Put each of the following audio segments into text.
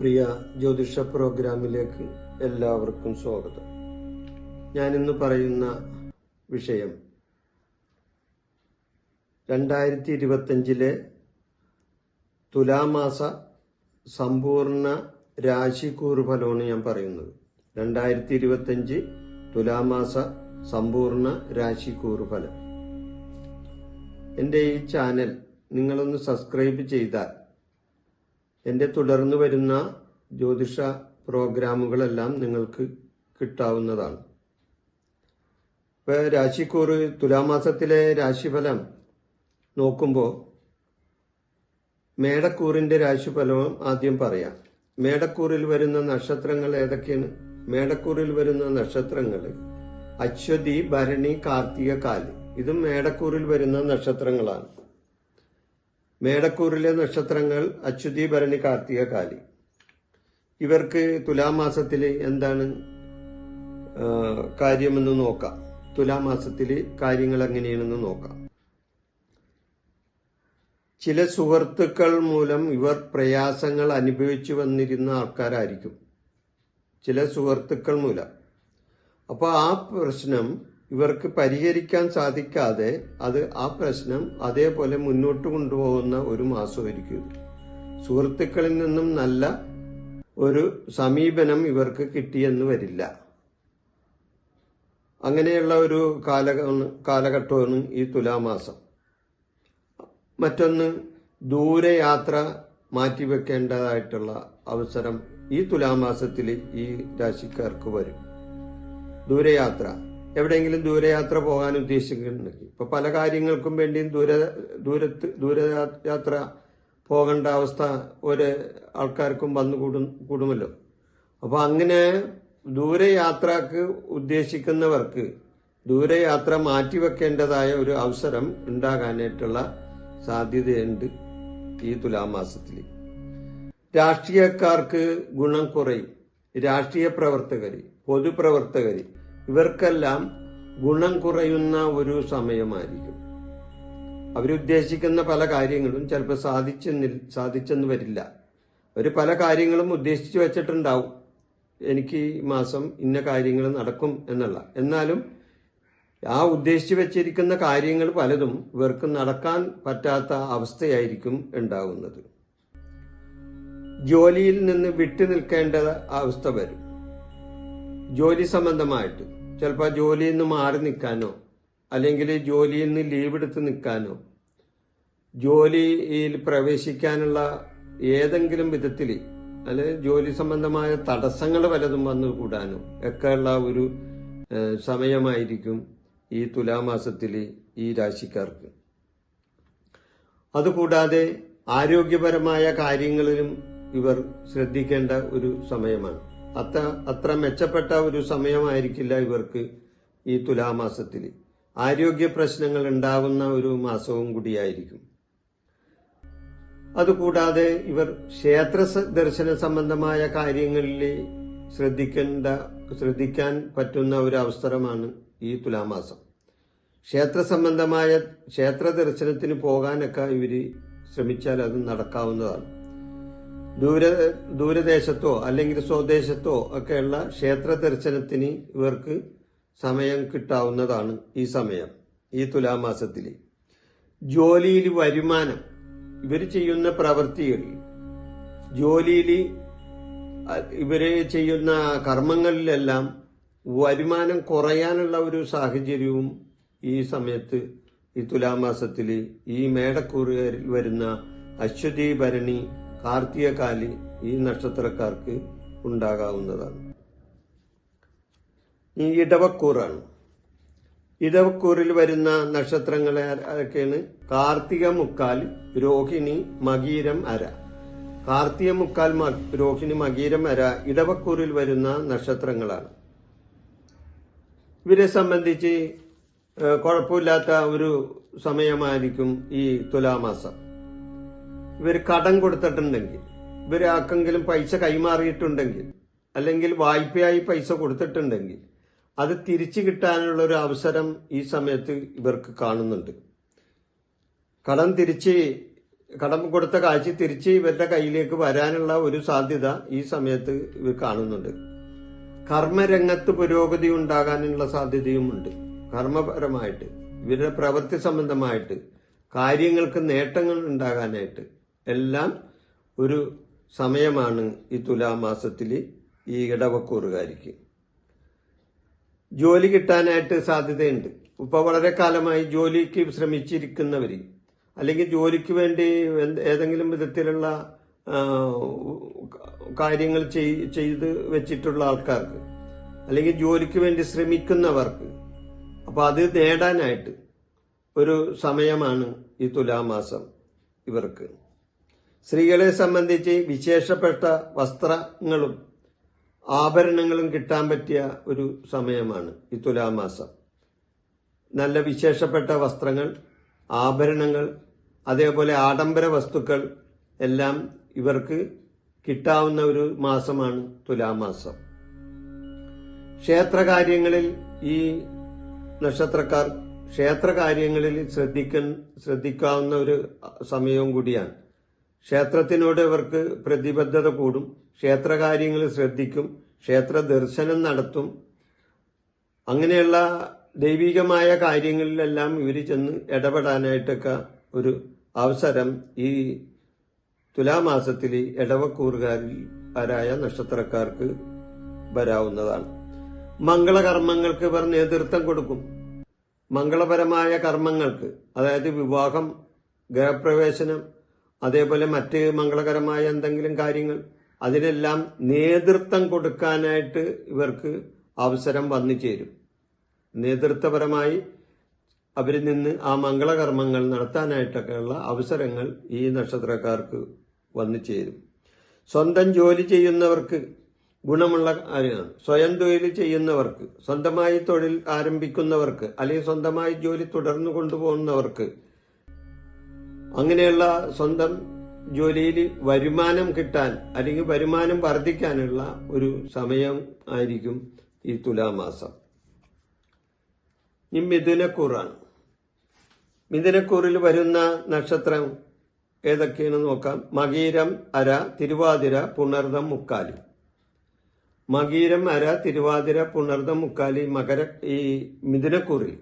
പ്രിയ ജ്യോതിഷ പ്രോഗ്രാമിലേക്ക് എല്ലാവർക്കും സ്വാഗതം. ഞാൻ ഇന്ന് പറയുന്ന വിഷയം രണ്ടായിരത്തി ഇരുപത്തഞ്ചിലെ തുലാമാസ സമ്പൂർണ രാശിക്കൂറ് ഫലമാണ് ഞാൻ പറയുന്നത്. രണ്ടായിരത്തി ഇരുപത്തഞ്ച് തുലാമാസ സമ്പൂർണ രാശിക്കൂറ് ഫലം. എന്റെ ഈ ചാനൽ നിങ്ങളൊന്ന് സബ്സ്ക്രൈബ് ചെയ്താൽ എന്റെ തുടർന്ന് വരുന്ന ജ്യോതിഷ പ്രോഗ്രാമുകളെല്ലാം നിങ്ങൾക്ക് കിട്ടാവുന്നതാണ്. ഇപ്പൊ രാശിക്കൂറ് തുലാമാസത്തിലെ രാശിഫലം നോക്കുമ്പോൾ മേടക്കൂറിന്റെ രാശിഫലവും ആദ്യം പറയാം. മേടക്കൂറിൽ വരുന്ന നക്ഷത്രങ്ങൾ ഏതൊക്കെയാണ്? മേടക്കൂറിൽ വരുന്ന നക്ഷത്രങ്ങൾ അശ്വതി ഭരണി കാർത്തിക കാലി. ഇതും മേടക്കൂറിൽ വരുന്ന നക്ഷത്രങ്ങളാണ്. മേടക്കൂറിലെ നക്ഷത്രങ്ങൾ അച്യുതി ഭരണി കാർത്തിക കാലി. ഇവർക്ക് തുലാമാസത്തിൽ എന്താണ് കാര്യമെന്ന് നോക്കാം. തുലാമാസത്തിൽ കാര്യങ്ങൾ എങ്ങനെയാണെന്ന് നോക്കാം. ചില സുഹൃത്തുക്കൾ മൂലം ഇവർ പ്രയാസങ്ങൾ അനുഭവിച്ചു വന്നിരുന്ന ആൾക്കാരായിരിക്കും. ചില സുഹൃത്തുക്കൾ മൂലം. അപ്പോൾ ആ പ്രശ്നം ഇവർക്ക് പരിഹരിക്കാൻ സാധിക്കാതെ അത് ആ പ്രശ്നം അതേപോലെ മുന്നോട്ട് കൊണ്ടുപോകുന്ന ഒരു മാസമായിരിക്കും. സുഹൃത്തുക്കളിൽ നിന്നും നല്ല ഒരു സമീപനം ഇവർക്ക് കിട്ടിയെന്ന് വരില്ല. അങ്ങനെയുള്ള ഒരു കാല കാലഘട്ടമാണ് ഈ തുലാമാസം. മറ്റൊന്ന് ദൂരയാത്ര മാറ്റിവെക്കേണ്ടതായിട്ടുള്ള അവസരം ഈ തുലാമാസത്തിൽ ഈ രാശിക്കാർക്ക് വരും. ദൂരയാത്ര. എവിടെയെങ്കിലും ദൂരയാത്ര പോകാൻ ഉദ്ദേശിക്കുന്നുണ്ടെങ്കിൽ ഇപ്പൊ പല കാര്യങ്ങൾക്കും വേണ്ടിയും ദൂര ദൂരത്ത് ദൂരയാത്ര പോകേണ്ട അവസ്ഥ ഒരു ആൾക്കാർക്കും വന്നു കൂടും കൂടുമല്ലോ. അപ്പൊ അങ്ങനെ ദൂരയാത്രക്ക് ഉദ്ദേശിക്കുന്നവർക്ക് ദൂരയാത്ര മാറ്റിവെക്കേണ്ടതായ ഒരു അവസരം ഉണ്ടാകാനായിട്ടുള്ള സാധ്യതയുണ്ട് ഈ തുലാമാസത്തിൽ രാഷ്ട്രീയക്കാർക്ക് ഗുണം കുറയും. രാഷ്ട്രീയ പ്രവർത്തകര് പൊതുപ്രവർത്തകര് ഇവർക്കെല്ലാം ഗുണം കുറയുന്ന ഒരു സമയമായിരിക്കും. അവരുദ്ദേശിക്കുന്ന പല കാര്യങ്ങളും ചിലപ്പോൾ സാധിച്ചെന്നിൽ സാധിച്ചെന്ന് വരില്ല. അവർ പല കാര്യങ്ങളും ഉദ്ദേശിച്ചു വെച്ചിട്ടുണ്ടാവും. എനിക്ക് ഈ മാസം ഇന്ന കാര്യങ്ങൾ നടക്കും എന്നുള്ള. എന്നാലും ആ ഉദ്ദേശിച്ചു വെച്ചിരിക്കുന്ന കാര്യങ്ങൾ പലതും ഇവർക്ക് നടക്കാൻ പറ്റാത്ത അവസ്ഥയായിരിക്കും ഉണ്ടാവുന്നത്. ജോലിയിൽ നിന്ന് വിട്ടു നിൽക്കേണ്ട അവസ്ഥ വരും. ജോലി സംബന്ധമായിട്ട്. ചിലപ്പോൾ ജോലിയിൽ നിന്ന് മാറി നിൽക്കാനോ അല്ലെങ്കിൽ ജോലിയിൽ നിന്ന് ലീവ് എടുത്ത് നിൽക്കാനോ ജോലിയിൽ പ്രവേശിക്കാനുള്ള ഏതെങ്കിലും വിധത്തിൽ അല്ലെ ജോലി സംബന്ധമായ തടസ്സങ്ങൾ വലതും വന്നു കൂടാനോ ഒക്കെയുള്ള ഒരു സമയമായിരിക്കും ഈ തുലാമാസത്തിൽ ഈ രാശിക്കാർക്ക്. അതുകൂടാതെ ആരോഗ്യപരമായ കാര്യങ്ങളിലും ഇവർ ശ്രദ്ധിക്കേണ്ട ഒരു സമയമാണ്. അത്ര അത്ര മെച്ചപ്പെട്ട ഒരു സമയമായിരിക്കില്ല ഇവർക്ക് ഈ തുലാമാസത്തിൽ ആരോഗ്യ പ്രശ്നങ്ങൾ ഉണ്ടാകുന്ന ഒരു മാസവും കൂടിയായിരിക്കും. അതുകൂടാതെ ഇവർ ക്ഷേത്ര ദർശന സംബന്ധമായ കാര്യങ്ങളിൽ ശ്രദ്ധിക്കേണ്ട ശ്രദ്ധിക്കാൻ പറ്റുന്ന ഒരു അവസരമാണ് ഈ തുലാമാസം. ക്ഷേത്ര സംബന്ധമായ ക്ഷേത്ര ദർശനത്തിന് പോകാനൊക്കെ ഇവർ ശ്രമിച്ചാൽ അത് നടക്കാവുന്നതാണ്. ദൂര ദൂരദേശത്തോ അല്ലെങ്കിൽ സ്വദേശത്തോ ഒക്കെയുള്ള ക്ഷേത്ര ദർശനത്തിന് ഇവർക്ക് സമയം കിട്ടാവുന്നതാണ് ഈ സമയം ഈ തുലാമാസത്തിൽ ജോലിയിൽ വരുമാനം ഇവർ ചെയ്യുന്ന പ്രവൃത്തികൾ ജോലിയിൽ ഇവർ ചെയ്യുന്ന കർമ്മങ്ങളിലെല്ലാം വരുമാനം കുറയാനുള്ള ഒരു സാഹചര്യവും ഈ സമയത്ത് ഈ തുലാമാസത്തിൽ ഈ മേടക്കൂറുകാരിൽ വരുന്ന അശ്വതി ഭരണി കാർത്തികകാലി ഈ നക്ഷത്രക്കാർക്ക് ഉണ്ടാകാവുന്നതാണ്. ഈ ഇടവക്കൂറാണ്. ഇടവക്കൂറിൽ വരുന്ന നക്ഷത്രങ്ങളെ അതൊക്കെയാണ് കാർത്തിക മുക്കാൽ രോഹിണി മകീരം അര. കാർത്തിക മുക്കാൽ രോഹിണി മകീരം അര ഇടവക്കൂറിൽ വരുന്ന നക്ഷത്രങ്ങളാണ്. ഇവരെ സംബന്ധിച്ച് കുഴപ്പമില്ലാത്ത ഒരു സമയമായിരിക്കും ഈ തുലാമാസം. ഇവർ കടം കൊടുത്തിട്ടുണ്ടെങ്കിൽ ഇവർ ആർക്കെങ്കിലും പൈസ കൈമാറിയിട്ടുണ്ടെങ്കിൽ അല്ലെങ്കിൽ വായ്പയായി പൈസ കൊടുത്തിട്ടുണ്ടെങ്കിൽ അത് തിരിച്ചു കിട്ടാനുള്ള ഒരു അവസരം ഈ സമയത്ത് ഇവർക്ക് കാണുന്നുണ്ട്. കടം തിരിച്ച് കടം കൊടുത്ത കാശ് തിരിച്ച് ഇവരുടെ കയ്യിലേക്ക് വരാനുള്ള ഒരു സാധ്യത ഈ സമയത്ത് ഇവർ കാണുന്നുണ്ട്. കർമ്മരംഗത്ത് പുരോഗതി ഉണ്ടാകാനുള്ള സാധ്യതയുമുണ്ട്. കർമ്മപരമായിട്ട് ഇവരുടെ പ്രവൃത്തി സംബന്ധമായിട്ട് കാര്യങ്ങൾക്ക് നേട്ടങ്ങൾ ഉണ്ടാകാനായിട്ട്. എല്ലാം ഒരു സമയമാണ് ഈ തുലാമാസത്തിൽ ഈ ഇടവക്കൂറുകാരിക്ക്. ജോലി കിട്ടാനായിട്ട് സാധ്യതയുണ്ട്. ഇപ്പോൾ വളരെ കാലമായി ജോലിക്ക് ശ്രമിച്ചിരിക്കുന്നവർ അല്ലെങ്കിൽ ജോലിക്ക് വേണ്ടി ഏതെങ്കിലും വിധത്തിലുള്ള കാര്യങ്ങൾ ചെയ്- ചെയ്ത് വെച്ചിട്ടുള്ള ആൾക്കാർക്ക് അല്ലെങ്കിൽ ജോലിക്ക് വേണ്ടി ശ്രമിക്കുന്നവർക്ക് അപ്പോൾ അത് നേടാനായിട്ട് ഒരു സമയമാണ് ഈ തുലാമാസം ഇവർക്ക്. സ്ത്രീകളെ സംബന്ധിച്ച് വിശേഷപ്പെട്ട വസ്ത്രങ്ങളും ആഭരണങ്ങളും കിട്ടാൻ പറ്റിയ ഒരു സമയമാണ് ഈ തുലാമാസം. നല്ല വിശേഷപ്പെട്ട വസ്ത്രങ്ങൾ ആഭരണങ്ങൾ അതേപോലെ ആഡംബര വസ്തുക്കൾ എല്ലാം ഇവർക്ക് കിട്ടാവുന്ന ഒരു മാസമാണ് തുലാമാസം. ക്ഷേത്രകാര്യങ്ങളിൽ ഈ നക്ഷത്രക്കാർ ക്ഷേത്രകാര്യങ്ങളിൽ ശ്രദ്ധിക്കാൻ ശ്രദ്ധിക്കാവുന്ന ഒരു സമയവും കൂടിയാണ്. ക്ഷേത്രത്തിനോട് ഇവർക്ക് പ്രതിബദ്ധത കൂടും. ക്ഷേത്രകാര്യങ്ങൾ ശ്രദ്ധിക്കും. ക്ഷേത്ര ദർശനം നടത്തും. അങ്ങനെയുള്ള ദൈവികമായ കാര്യങ്ങളിലെല്ലാം ഇവർ ചെന്ന് ഇടപെടാനായിട്ടൊക്കെ ഒരു അവസരം ഈ തുലാമാസത്തിൽ ഇടവക്കൂറുകാരിൽ ആരായ നക്ഷത്രക്കാർക്ക് വരാവുന്നതാണ്. മംഗളകർമ്മങ്ങൾക്ക് ഇവർ നേതൃത്വം കൊടുക്കും. മംഗളപരമായ കർമ്മങ്ങൾക്ക് അതായത് വിവാഹം ഗൃഹപ്രവേശനം അതേപോലെ മറ്റ് മംഗളകരമായ എന്തെങ്കിലും കാര്യങ്ങൾ അതിനെല്ലാം നേതൃത്വം കൊടുക്കാനായിട്ട് ഇവർക്ക് അവസരം വന്നു ചേരും. നേതൃത്വപരമായി അവരിൽ നിന്ന് ആ മംഗളകർമ്മങ്ങൾ നടത്താനായിട്ടൊക്കെയുള്ള അവസരങ്ങൾ ഈ നക്ഷത്രക്കാർക്ക് വന്നു ചേരും. സ്വന്തം ജോലി ചെയ്യുന്നവർക്ക് ഗുണമുള്ള കാര്യമാണ്. സ്വയം തൊഴിൽ ചെയ്യുന്നവർക്ക് സ്വന്തമായി തൊഴിൽ ആരംഭിക്കുന്നവർക്ക് അല്ലെങ്കിൽ സ്വന്തമായി ജോലി തുടർന്നു കൊണ്ടുപോകുന്നവർക്ക് അങ്ങനെയുള്ള സ്വന്തം ജോലിയിൽ വരുമാനം കിട്ടാൻ അല്ലെങ്കിൽ വരുമാനം വർദ്ധിക്കാനുള്ള ഒരു സമയം ആയിരിക്കും ഈ തുലാമാസം ഈ മിഥുനക്കൂറാണ് മിഥുനക്കൂറിൽ വരുന്ന നക്ഷത്രം ഏതൊക്കെയാണെന്ന് നോക്കാം. മകീരം അര തിരുവാതിര പുണർദം മുക്കാലി. മകീരം അര തിരുവാതിര പുണർദം മുക്കാലി മകര ഈ മിഥുനക്കൂറിൽ.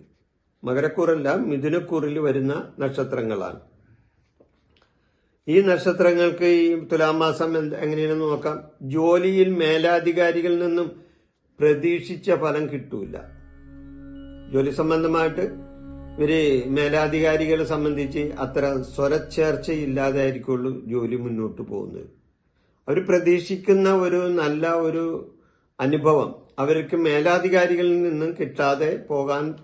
മകരക്കൂറല്ല മിഥുനക്കൂറിൽ വരുന്ന നക്ഷത്രങ്ങളാണ്. ഈ നക്ഷത്രങ്ങൾക്ക് ഈ തുലാമാസം എങ്ങനെയാണെന്ന് നോക്കാം. ജോലിയിൽ മേലാധികാരികളിൽ നിന്നും പ്രതീക്ഷിച്ച ഫലം കിട്ടൂല. ജോലി സംബന്ധമായിട്ട് ഇവർ മേലാധികാരികളെ സംബന്ധിച്ച് അത്ര സ്വരച്ചേർച്ചയില്ലാതായിരിക്കുള്ളൂ ജോലി മുന്നോട്ട് പോകുന്നത്. അവർ പ്രതീക്ഷിക്കുന്ന ഒരു നല്ല ഒരു അനുഭവം. അവർക്ക് മേലാധികാരികളിൽ നിന്നും കിട്ടാതെ പോകാൻ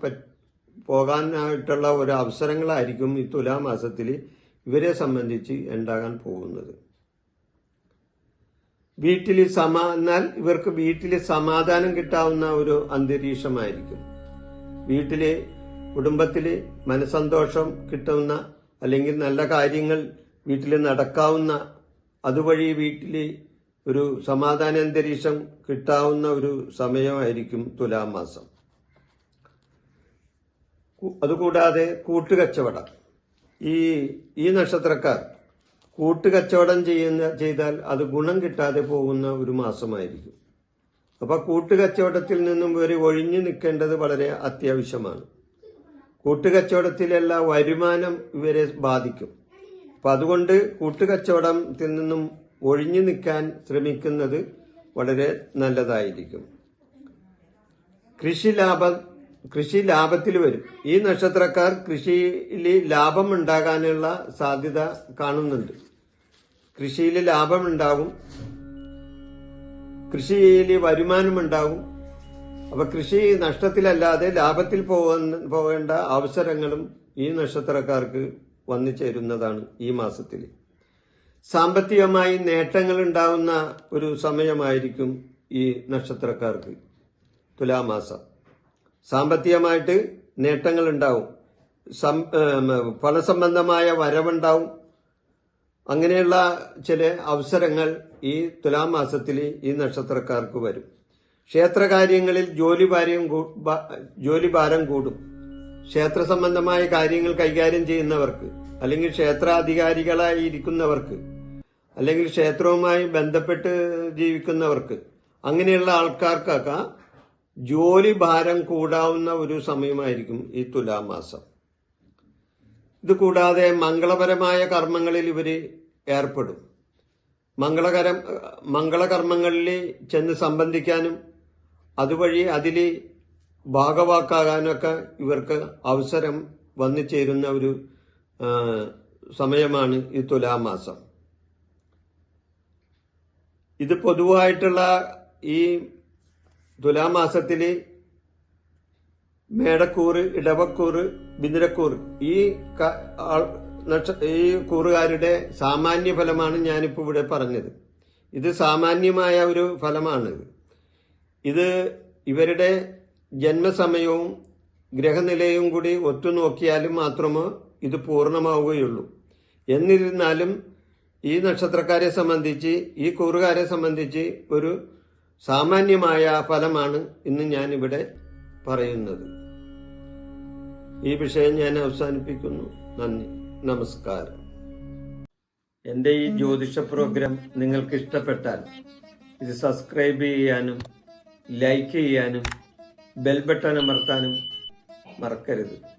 പോകാനായിട്ടുള്ള ഒരു അവസരങ്ങളായിരിക്കും ഈ തുലാമാസത്തിൽ ഇവരെ സംബന്ധിച്ച് ഉണ്ടാകാൻ പോകുന്നത്. വീട്ടിൽ സമാ എന്നാൽ ഇവർക്ക് വീട്ടിൽ സമാധാനം കിട്ടാവുന്ന ഒരു അന്തരീക്ഷമായിരിക്കും. വീട്ടിൽ കുടുംബത്തിൽ മനസന്തോഷം കിട്ടുന്ന അല്ലെങ്കിൽ നല്ല കാര്യങ്ങൾ വീട്ടിൽ നടക്കാവുന്ന അതുവഴി വീട്ടിൽ ഒരു സമാധാന അന്തരീക്ഷം കിട്ടാവുന്ന ഒരു സമയമായിരിക്കും തുലാമാസം അതുകൂടാതെ കൂട്ടുകച്ചവടം. ഈ ഈ നക്ഷത്രക്കാർ കൂട്ടുകച്ചവടം ചെയ്യുന്ന ചെയ്താൽ അത് ഗുണം കിട്ടാതെ പോകുന്ന ഒരു മാസമായിരിക്കും. അപ്പൊ കൂട്ടുകച്ചവടത്തിൽ നിന്നും ഇവർ ഒഴിഞ്ഞു നിൽക്കേണ്ടത് വളരെ അത്യാവശ്യമാണ്. കൂട്ടുകച്ചവടത്തിലുള്ള വരുമാനം ഇവരെ ബാധിക്കും. അപ്പൊ അതുകൊണ്ട് കൂട്ടുകച്ചവടത്തിൽ നിന്നും ഒഴിഞ്ഞു നിൽക്കാൻ ശ്രമിക്കുന്നത് വളരെ നല്ലതായിരിക്കും. കൃഷി ലാഭം കൃഷി ലാഭത്തിൽ വരും. ഈ നക്ഷത്രക്കാർ കൃഷിയിൽ ലാഭം ഉണ്ടാകാനുള്ള സാധ്യത കാണുന്നുണ്ട്. കൃഷിയിൽ ലാഭമുണ്ടാകും കൃഷിയിൽ വരുമാനമുണ്ടാകും അപ്പൊ കൃഷി നഷ്ടത്തിലല്ലാതെ ലാഭത്തിൽ പോകുന്ന പോകേണ്ട അവസരങ്ങളും ഈ നക്ഷത്രക്കാർക്ക് വന്നു ചേരുന്നതാണ് ഈ മാസത്തിൽ. സാമ്പത്തികമായി നേട്ടങ്ങൾ ഉണ്ടാകുന്ന ഒരു സമയമായിരിക്കും ഈ നക്ഷത്രക്കാർക്ക് തുലാമാസം. സാമ്പത്തികമായിട്ട് നേട്ടങ്ങൾ ഉണ്ടാവും ഫലസംബന്ധമായ വരവുണ്ടാവും. അങ്ങനെയുള്ള ചില അവസരങ്ങൾ ഈ തുലാം മാസത്തിൽ ഈ നക്ഷത്രക്കാർക്ക് വരും. ക്ഷേത്രകാര്യങ്ങളിൽ ജോലി ഭാരം ജോലി ഭാരം കൂടും. ക്ഷേത്ര സംബന്ധമായ കാര്യങ്ങൾ കൈകാര്യം ചെയ്യുന്നവർക്ക് അല്ലെങ്കിൽ ക്ഷേത്രാധികാരികളായി ഇരിക്കുന്നവർക്ക് അല്ലെങ്കിൽ ക്ഷേത്രവുമായി ബന്ധപ്പെട്ട് ജീവിക്കുന്നവർക്ക് അങ്ങനെയുള്ള ആൾക്കാർക്കൊക്കെ ജോലി ഭാരം കൂടാവുന്ന ഒരു സമയമായിരിക്കും ഈ തുലാം മാസം ഇത് കൂടാതെ മംഗളപരമായ കർമ്മങ്ങളിൽ ഇവർ ഏർപ്പെടും. മംഗളകരം മംഗളകർമ്മങ്ങളിൽ ചെന്ന് സംബന്ധിക്കാനും അതുവഴി അതിൽ ഭാഗവാക്കാകാനൊക്കെ ഇവർക്ക് അവസരം വന്നു ചേരുന്ന ഒരു സമയമാണ് ഈ തുലാം മാസം ഇത് പൊതുവായിട്ടുള്ള ഈ തുലാമാസത്തിൽ മേടക്കൂറ് ഇടവക്കൂറ് ബിന്ദരക്കൂറ് ഈ ഈ കൂറുകാരുടെ സാമാന്യ ഫലമാണ് ഞാനിപ്പോൾ ഇവിടെ പറഞ്ഞത്. ഇത് സാമാന്യമായ ഒരു ഫലമാണ്. ഇത് ഇവരുടെ ജന്മസമയവും ഗ്രഹനിലയും കൂടി ഒത്തുനോക്കിയാലും മാത്രമേ ഇത് പൂർണമാവുകയുള്ളൂ. എന്നിരുന്നാലും ഈ നക്ഷത്രക്കാരെ സംബന്ധിച്ച് ഈ കൂറുകാരെ സംബന്ധിച്ച് ഒരു സാമാന്യമായ ഫലമാണ് ഇന്ന് ഞാൻ ഇവിടെ പറയുന്നത്. ഈ വിഷയം ഞാൻ അവസാനിപ്പിക്കുന്നു. നന്ദി. നമസ്കാരം. എന്റെ ഈ ജ്യോതിഷ പ്രോഗ്രാം നിങ്ങൾക്ക് ഇഷ്ടപ്പെട്ടാൽ ഇത് സബ്സ്ക്രൈബ് ചെയ്യാനും ലൈക്ക് ചെയ്യാനും ബെൽ ബട്ടൺ അമർത്താനും മറക്കരുത്.